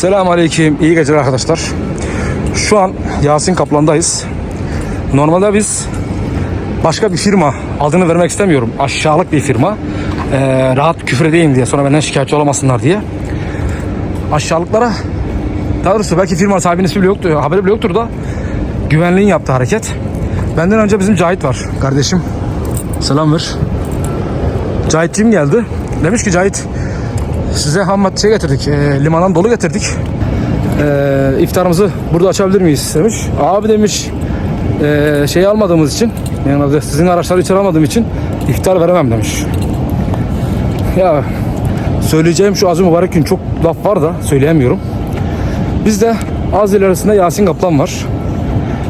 Selamun Aleyküm. İyi geceler arkadaşlar. Şu an Yasin Kaplan'dayız. Normalde biz başka bir firma adını vermek istemiyorum. Aşağılık bir firma. Ee, rahat küfür edeyim diye sonra benden şikayetçi olamasınlar diye. Aşağılıklara daha doğrusu belki firma sahibinin ismi bile yoktu, haberi bile yoktur da güvenliğin yaptığı hareket. Benden önce bizim Cahit var kardeşim. Selam ver. Cahit'ciğim geldi. Demiş ki Cahit size ham madde şey getirdik. e, limandan dolu getirdik. E, iftarımızı burada açabilir miyiz demiş. Abi demiş e, şeyi almadığımız için yani sizin araçları içeri almadığım için iftar veremem demiş. Ya söyleyeceğim şu azı mübarek gün çok laf var da söyleyemiyorum. Biz de az ilerisinde Yasin Kaplan var.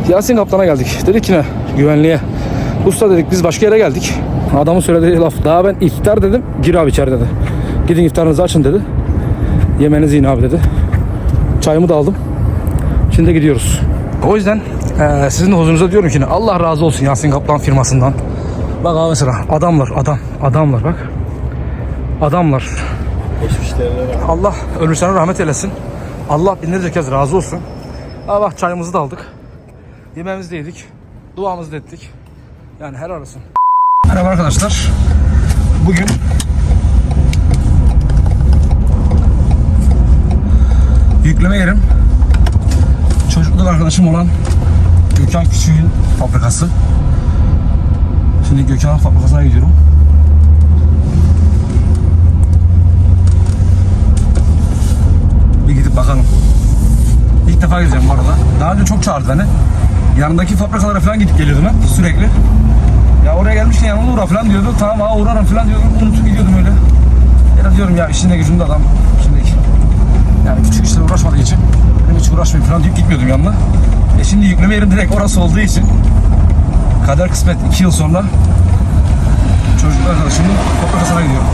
Yasin Kaplan'a geldik. Dedik ki ne güvenliğe. Usta dedik biz başka yere geldik. Adamın söylediği laf. Daha ben iftar dedim. Gir abi içeri dedi. Gidin iftarınızı açın dedi. Yemenizi yiyin abi dedi. Çayımı da aldım. Şimdi gidiyoruz. O yüzden eee, sizin huzurunuza diyorum ki Allah razı olsun Yasin Kaplan firmasından. Bak abi mesela adamlar adam adamlar bak. Adamlar. Allah ölmüşlerine rahmet eylesin. Allah binlerce kez razı olsun. Aa bak çayımızı da aldık. Yemeğimizi de yedik. Duamızı da ettik. Yani helal olsun. Merhaba arkadaşlar. Bugün yükleme yerim çocukluk arkadaşım olan Gökhan Küçük'ün fabrikası. Şimdi Gökhan'ın fabrikasına gidiyorum. Bir gidip bakalım. İlk defa gideceğim bu arada. Daha önce çok çağırdı beni. Yanındaki fabrikalara falan gidip geliyordum ben sürekli. Ya oraya gelmişken yanına uğra falan diyordu. Tamam ha uğrarım falan diyordum. Unutup gidiyordum öyle. Ya diyorum ya işinde gücünde adam. Yani küçük işlerle uğraşmadığı için benim hiç uğraşmayayım falan deyip gitmiyordum yanına. E şimdi yükleme yerim direkt orası olduğu için kader kısmet 2 yıl sonra çocuk arkadaşımın fabrikasına gidiyorum.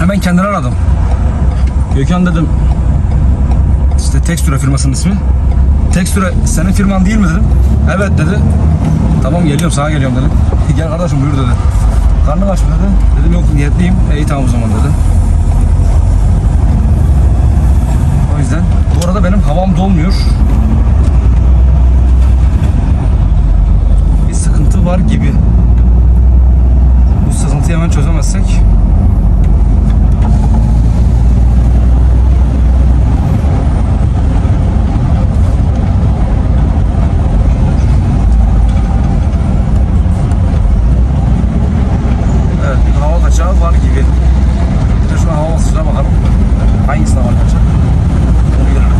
Hemen kendini aradım. Gökhan dedim işte Textura firmasının ismi. Textura senin firman değil mi dedim. Evet dedi. Tamam geliyorum sana geliyorum dedim. Gel kardeşim buyur dedi. Karnın aç mı dedi. Dedim yok niyetliyim. E, iyi tamam o zaman dedi. O yüzden bu arada benim havam dolmuyor. Bir sıkıntı var gibi. Bu sıkıntıyı hemen çözemezsek Evet bir hava kaçağı var gibi. Bir de şu an hava basıncına bakalım. Hangisine var kaçak? Onu görelim.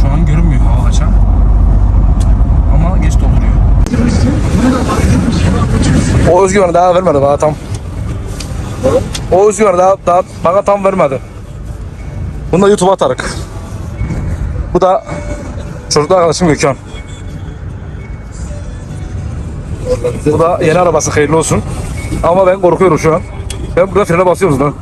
Şu an görünmüyor hava kaçağı. Ama geç dolduruyor. O özgüveni daha vermedi bana tam. O özgüveni daha, daha bana tam vermedi. Bunu da YouTube'a atarık. Bu da çocuklu arkadaşım Gökhan. Bu da yeni arabası hayırlı olsun. Ama ben korkuyorum şu an. Ben burada frene basıyoruz lan.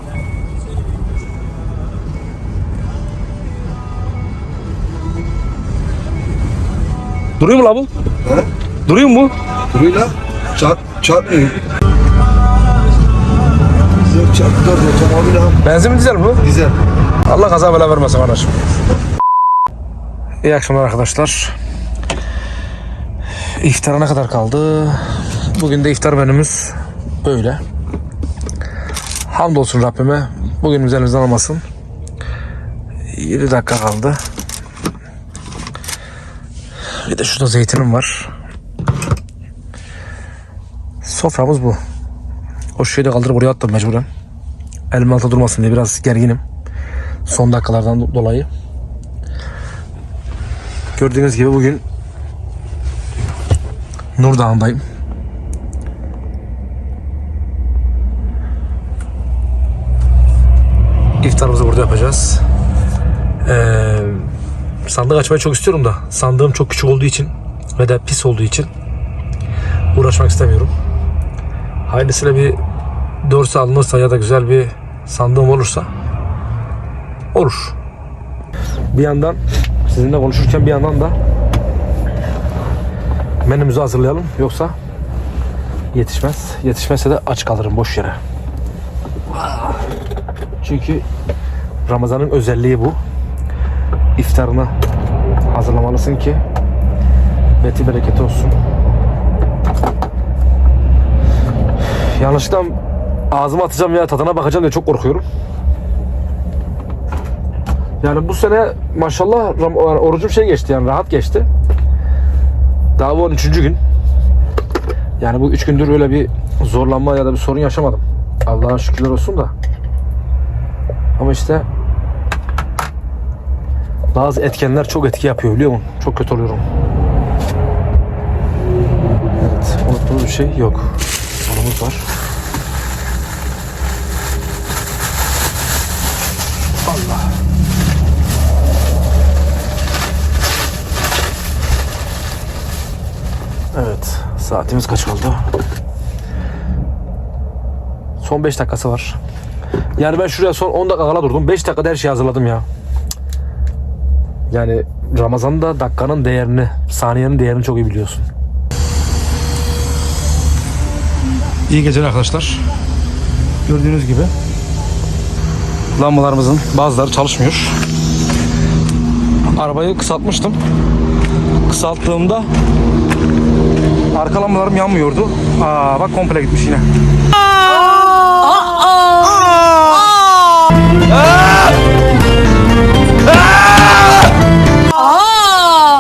Duruyor mu la bu? He? Duruyor mu? Duruyla çat çatmıyor. Bizim çarptı otomobil ha. Benzin mi dizel mi bu? Güzel. Allah kaza bela vermesin kardeşim. İyi akşamlar arkadaşlar. İftara ne kadar kaldı? Bugün de iftar menümüz böyle. Hamdolsun Rabbime. Bugün üzerimizden almasın. 7 dakika kaldı. Bir de şurada zeytinim var. Soframız bu. O şeyi de kaldırıp buraya attım mecburen. Elim altta durmasın diye biraz gerginim son dakikalardan do- dolayı. Gördüğünüz gibi bugün Nur Dağı'ndayım. İftarımızı burada yapacağız. Ee, sandık açmayı çok istiyorum da sandığım çok küçük olduğu için ve de pis olduğu için uğraşmak istemiyorum. Hayırlısıyla bir dorsa alınırsa ya da güzel bir sandığım olursa Olur. Bir yandan sizinle konuşurken bir yandan da menümüzü hazırlayalım. Yoksa yetişmez. Yetişmezse de aç kalırım boş yere. Çünkü Ramazan'ın özelliği bu. İftarını hazırlamalısın ki beti bereketi olsun. Yanlışlıkla ağzıma atacağım ya tadına bakacağım diye çok korkuyorum. Yani bu sene maşallah orucum şey geçti yani rahat geçti. Daha bu 13. gün. Yani bu 3 gündür öyle bir zorlanma ya da bir sorun yaşamadım. Allah'a şükürler olsun da. Ama işte bazı etkenler çok etki yapıyor biliyor musun? Çok kötü oluyorum. Evet, unuttuğumuz bir şey yok. Balımız var. Allah. Evet, saatimiz kaç oldu? Son 5 dakikası var. Yani ben şuraya son 10 dakika kala durdum. 5 dakikada her şeyi hazırladım ya. Yani Ramazan'da dakikanın değerini, saniyenin değerini çok iyi biliyorsun. İyi geceler arkadaşlar. Gördüğünüz gibi lambalarımızın bazıları çalışmıyor. Arabayı kısaltmıştım. Kısalttığımda arka lambalarım yanmıyordu. Aa bak komple gitmiş yine.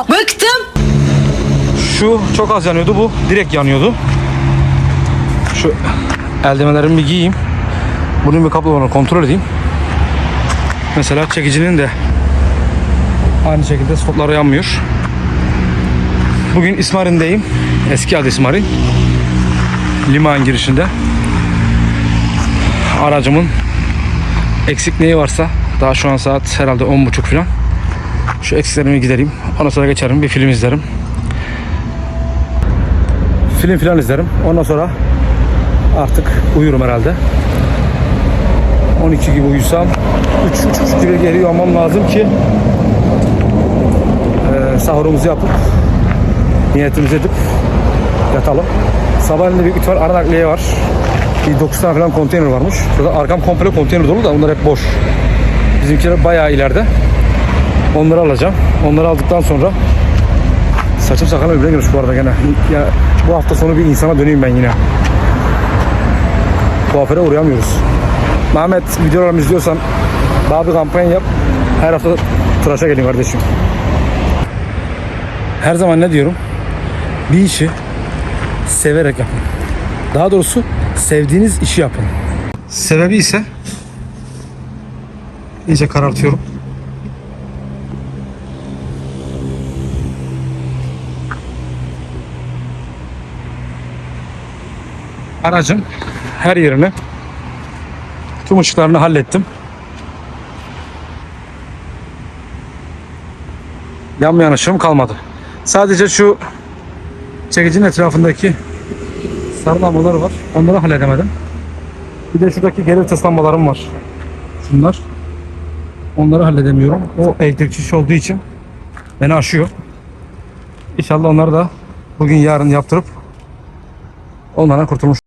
Bıktım. Şu çok az yanıyordu bu direkt yanıyordu. Şu eldivenlerimi bir giyeyim. Bunun bir kablolarını kontrol edeyim. Mesela çekicinin de aynı şekilde spotları yanmıyor. Bugün İsmarin'deyim. Eski adı İsmarin. Liman girişinde. Aracımın eksik neyi varsa daha şu an saat herhalde 10.30 falan. Şu eksiklerimi gidereyim. Ondan sonra geçerim bir film izlerim film filan izlerim. Ondan sonra artık uyurum herhalde. 12 gibi uyusam 3 3 gibi geri olmam lazım ki e, sahurumuzu yapıp niyetimizi edip yatalım. Sabahleyin de büyük ihtimal ara nakliye var. Bir 9 tane falan konteyner varmış. Şurada arkam komple konteyner dolu da onlar hep boş. Bizimkiler bayağı ileride. Onları alacağım. Onları aldıktan sonra Saçım sakalım birbirine girmiş bu arada gene. Ya bu hafta sonu bir insana döneyim ben yine. Kuaföre uğrayamıyoruz. Mehmet videolarımı izliyorsan daha kampanya yap. Her hafta tıraşa gelin kardeşim. Her zaman ne diyorum? Bir işi severek yapın. Daha doğrusu sevdiğiniz işi yapın. Sebebi ise iyice karartıyorum. aracın her yerini tüm ışıklarını hallettim. Yanmayan ışığım kalmadı. Sadece şu çekicinin etrafındaki sarı lambalar var. Onları halledemedim. Bir de şuradaki geri vites lambalarım var. Şunlar. Onları halledemiyorum. O elektrikçi olduğu için beni aşıyor. İnşallah onları da bugün yarın yaptırıp onlardan kurtulmuş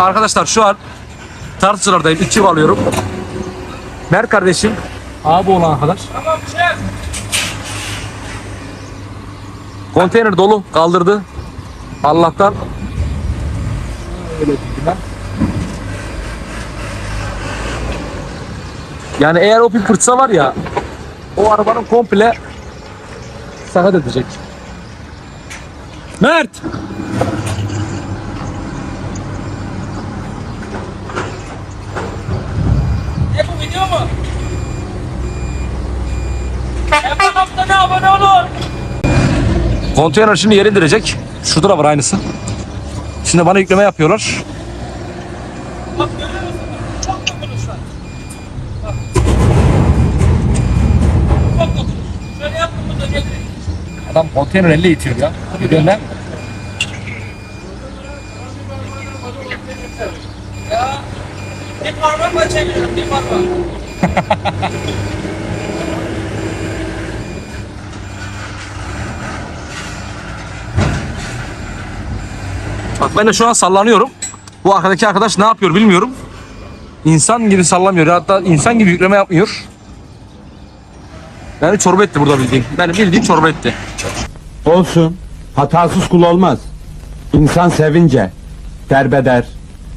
Arkadaşlar şu an tartışmalardayım. İki yıl alıyorum. Mert kardeşim abi olan arkadaş. Konteyner dolu kaldırdı. Allah'tan öyle ben. Yani eğer o bir fırtsa var ya o arabanın komple sakat edecek. Mert! Ne bu video mu? Haftada abone olun. Konteyner şimdi yere indirecek. Şurada da var aynısı. Şimdi bana yükleme yapıyorlar. Bak görüyor musun? Çok dokunuşlar. Bak. Çok dokunuş. Adam konteyner elle itiyor ya. Görüyorsun lan. Ya bir parmakla çeviriyorum bir parmak. Bak ben de şu an sallanıyorum. Bu arkadaki arkadaş ne yapıyor bilmiyorum. İnsan gibi sallamıyor. Hatta insan gibi yükleme yapmıyor. Beni çorba etti burada bildiğin. Beni bildiğin çorba etti. Olsun. Hatasız kul olmaz. İnsan sevince. Derbeder.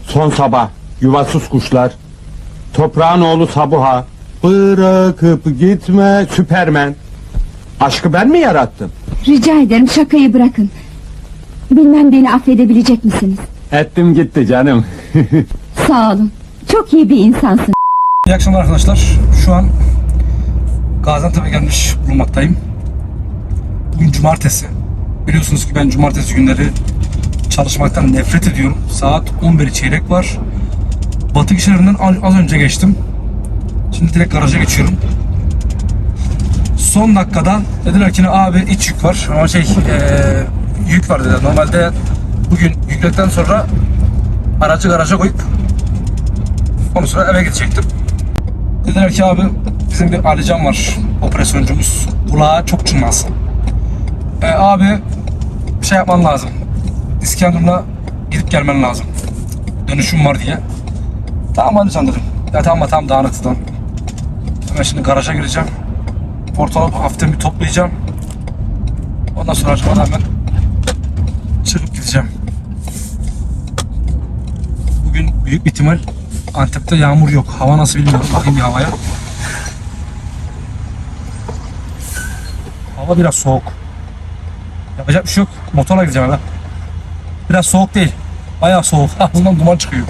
Son sabah. Yuvasız kuşlar. Toprağın oğlu Sabuha. Bırakıp gitme Süpermen. Aşkı ben mi yarattım? Rica ederim şakayı bırakın. Bilmem beni affedebilecek misiniz? Ettim gitti canım. Sağ olun. Çok iyi bir insansın. İyi akşamlar arkadaşlar. Şu an Gaziantep'e gelmiş bulunmaktayım. Bugün cumartesi. Biliyorsunuz ki ben cumartesi günleri çalışmaktan nefret ediyorum. Saat 11 çeyrek var. Batı işlerinden az- önce geçtim. Şimdi direkt garaja geçiyorum. Son dakikada dediler ki abi iç yük var. Ama şey eee, yük var dediler. Normalde bugün yükledikten sonra aracı garaja koyup Ondan sonra eve gidecektim. Dediler ki abi bizim bir Alican var operasyoncuğumuz. Kulağa çok çınlasın. E, abi bir şey yapman lazım. İskenderun'a gidip gelmen lazım. Dönüşüm var diye. Tamam Alican dedim. Ya tamam tamam dağınıklıdan. Hemen şimdi garaja gireceğim. Hafiften bir toplayacağım. Ondan sonra acaba hemen gideceğim. Bugün büyük bir ihtimal Antep'te yağmur yok. Hava nasıl bilmiyorum. Bakayım bir havaya. Hava biraz soğuk. Yapacak bir şey yok. Motorla gideceğim eve. Biraz soğuk değil. Bayağı soğuk. Ağzından duman çıkıyor.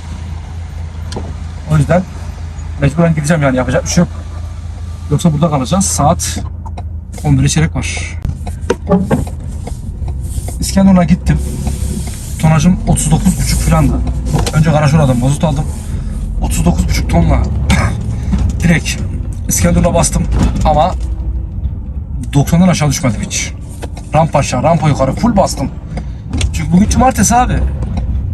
O yüzden mecburen gideceğim yani. Yapacak bir şey yok. Yoksa burada kalacağız. Saat 11'e çeyrek var. İskenderun'a gittim. Tonajım 39,5 filandı. Önce garaj uğradım. Mazot aldım. 39,5 tonla direkt İskenderun'a bastım ama 90'dan aşağı düşmedim hiç. Rampa aşağı, rampa yukarı full bastım. Çünkü bugün cumartesi abi.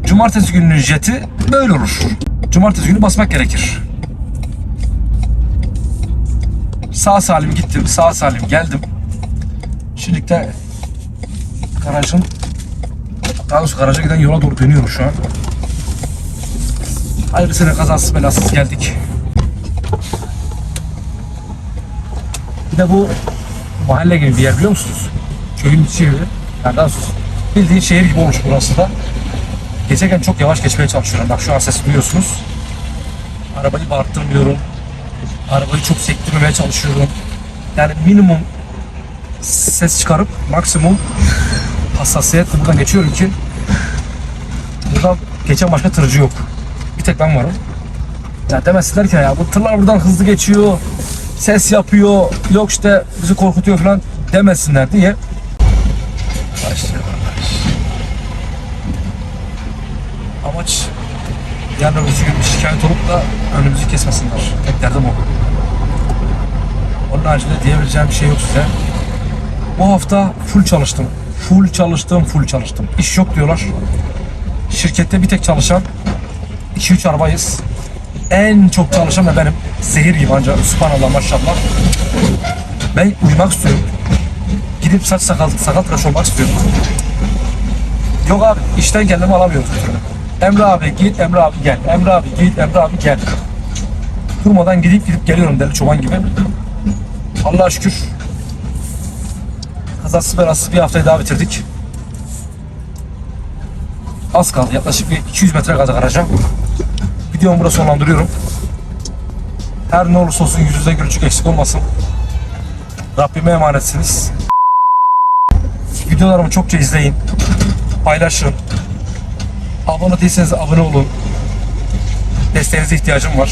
Cumartesi gününün jeti böyle olur. Cumartesi günü basmak gerekir. Sağ salim gittim, sağ salim geldim. Şimdi de garajın daha doğrusu garaja giden yola doğru dönüyorum şu an. Hayırlısıyla kazasız belasız geldik. Bir de bu mahalle gibi bir yer biliyor musunuz? Köyün içi gibi. Yani daha doğrusu bildiğin şehir gibi olmuş burası da. Geçerken çok yavaş geçmeye çalışıyorum. Bak şu an ses duyuyorsunuz. Arabayı bağırttırmıyorum. Arabayı çok sektirmemeye çalışıyorum. Yani minimum ses çıkarıp maksimum hassasiyetle buradan geçiyorum ki buradan geçen başka tırcı yok. Bir tek ben varım. Ya demesinler ki ya bu tırlar buradan hızlı geçiyor, ses yapıyor, yok işte bizi korkutuyor falan demesinler diye. Başlıyor. Amaç yarın öbür gün şikayet olup da önümüzü kesmesinler. Tek derdim o. Onun haricinde diyebileceğim bir şey yok size. Bu hafta full çalıştım. Full çalıştım, full çalıştım. İş yok diyorlar. Şirkette bir tek çalışan 2-3 arabayız. En çok çalışan da benim. Zehir gibi ancak subhanallah maşallah. Ben uyumak istiyorum. Gidip saç sakal, sakal tıraş olmak istiyorum. Yok abi işten kendimi alamıyorum. Emre abi git, Emre abi gel. Emre abi git, Emre abi gel. Durmadan gidip gidip geliyorum deli çoban gibi. Allah'a şükür kazasız belasız bir haftayı daha bitirdik. Az kaldı. Yaklaşık bir 200 metre kadar garaja. Videomu burada sonlandırıyorum. Her ne olursa olsun yüzünüzde gülücük eksik olmasın. Rabbime emanetsiniz. Videolarımı çokça izleyin. Paylaşın. Abone değilseniz abone olun. Desteğinize ihtiyacım var.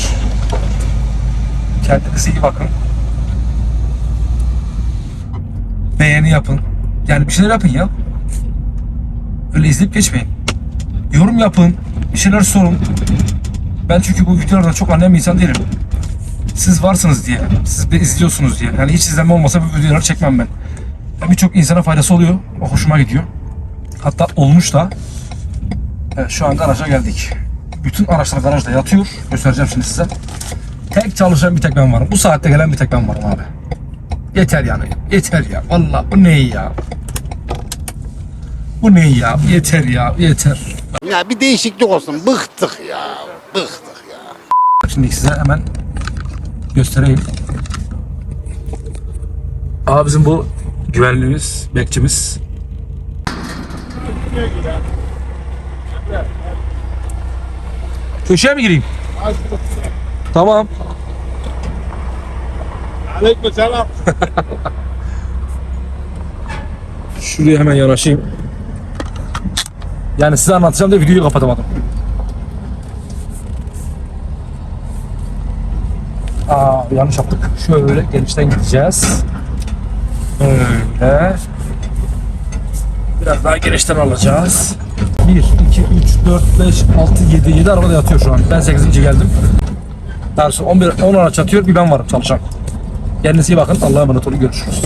Kendinize iyi bakın. Beğeni yapın. Yani bir şeyler yapın ya. Öyle izleyip geçmeyin. Yorum yapın. Bir şeyler sorun. Ben çünkü bu videolardan çok bir insan değilim. Siz varsınız diye. Siz de izliyorsunuz diye. Yani hiç izlenme olmasa bu videoları çekmem ben. Birçok insana faydası oluyor. O hoşuma gidiyor. Hatta olmuş da. Evet, şu an garaja geldik. Bütün araçlar garajda yatıyor. Göstereceğim şimdi size. Tek çalışan bir tek ben varım. Bu saatte gelen bir tek ben varım abi. Yeter yani. Yeter ya. Vallahi bu ne ya? Bu ne ya? Yeter ya. Yeter. Ya bir değişiklik olsun. Bıktık ya. Bıktık ya. Şimdi size hemen göstereyim. Aa bizim bu güvenliğimiz, bekçimiz. Köşeye mi gireyim? Tamam. Aleykümselam. Şuraya hemen yanaşayım. Yani size anlatacağım da videoyu kapatamadım. Aa yanlış yaptık. Şöyle genişten gideceğiz. Böyle. Biraz daha genişten alacağız. 1, 2, 3, 4, 5, 6, 7, 7 arabada yatıyor şu an. Ben 8. geldim. Sonra 11, 10 araç yatıyor. Bir ben varım çalışan. Kendinize iyi bakın. Allah'a emanet olun. Görüşürüz.